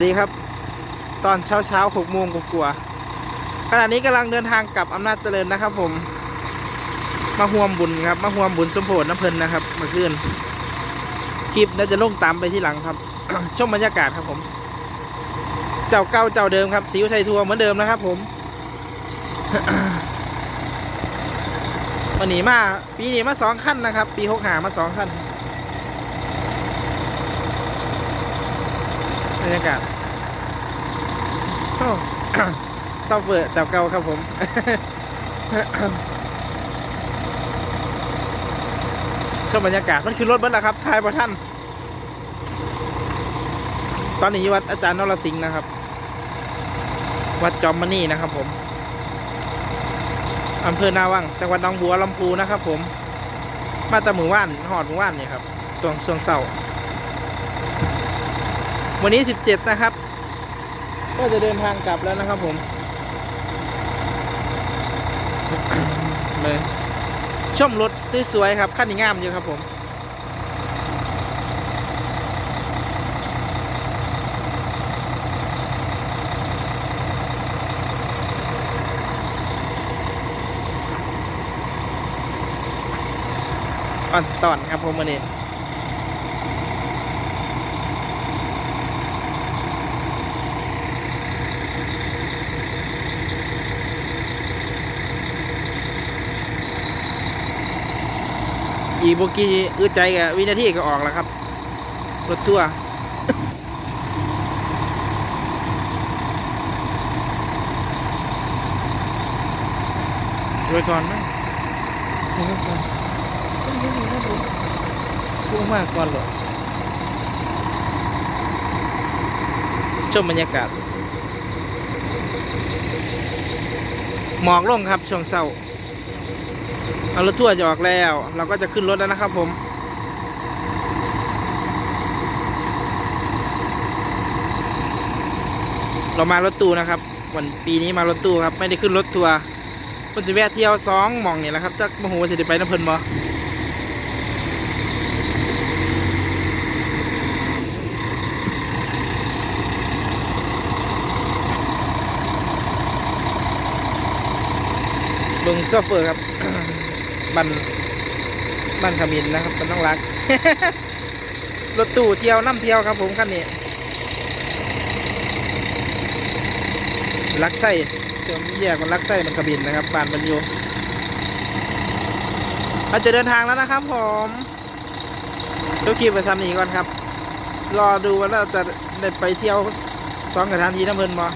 สวัสดีครับ ตอนเช้าเช้าหกโมงกว่าๆขณะนี้กำลังเดินทางกลับอำนาจเจริญนะครับ ผม มาห่วมบุญครับ มาห่วมบุญสมโพธิน้ำเพลินนะครับมื่อคืนคลิปน่าจะลงตามไปที่หลังครับชมบรรยากาศครับผม เจ้าเก่าเจ้าเดิมครับสิวไทยทัวร์เหมือนเดิมนะครับผมวันนี้มาปีนี้มาสองขั้นนะครับ ปีหกหามาสองขั้น รรยากาศโอ้าเฟอร์เจ้าเก่าครับผมชมบรรยากาศมันคือรถเบัสแล้วครับทายประท่าน ตอนนี้วัดอาจารย์นรสิงห์นะครับ วัดจอมมณีนะครับผมอำเภอนาวัง จังหวัดหนองบัวลำพูนะครับผม มาตะมือว่านหอดมือว่านเนี่ยครับตวงส่วงเสา วันนี้ 17 นะครับ ก็จะเดินทางกลับแล้วนะครับผมเลยชมรถสวยๆครับขั้นนี้งามอยู่ครับผมอ่อนตอนครับผมวันนี้ อีโบกี้อึดใจกับวินาทีก็ออกแล้วครับ รถทัวร์ไว้ก่อนไหมไว้ก่อนพูดมากก่อนหรอชมบรรยากาศ หมอกลงครับช่วงเช้า เอารถทั่วร์จะออกแล้ว เราก็จะขึ้นรถแล้วนะครับผมเรามารถตู้นะครับ วันปีนี้มารถตู้ครับ ไม่ได้ขึ้นรถทัวร์เพิ่นจะแวะเที่ยวสองหมองเนี่แหละครับจักมโหสิได้ไปน้ำเพลินบ่เบิ่งโซเฟอร์ครับ บันบันขมินนะครับ มันต้องรัก รถตู้เที่ยวน้ำเที่ยวครับผมคันนี้ลักไส้เติมแยกมันลักไส้มันกระบินนะครับบานบรรยูเราจะเดินทางแล้วนะครับผมทุกคลิปไปซ้ำนี้ก่อนครับ รอดูว่าเราจะได้ไปเที่ยวสองกระทานทีน้ำเพลินบ่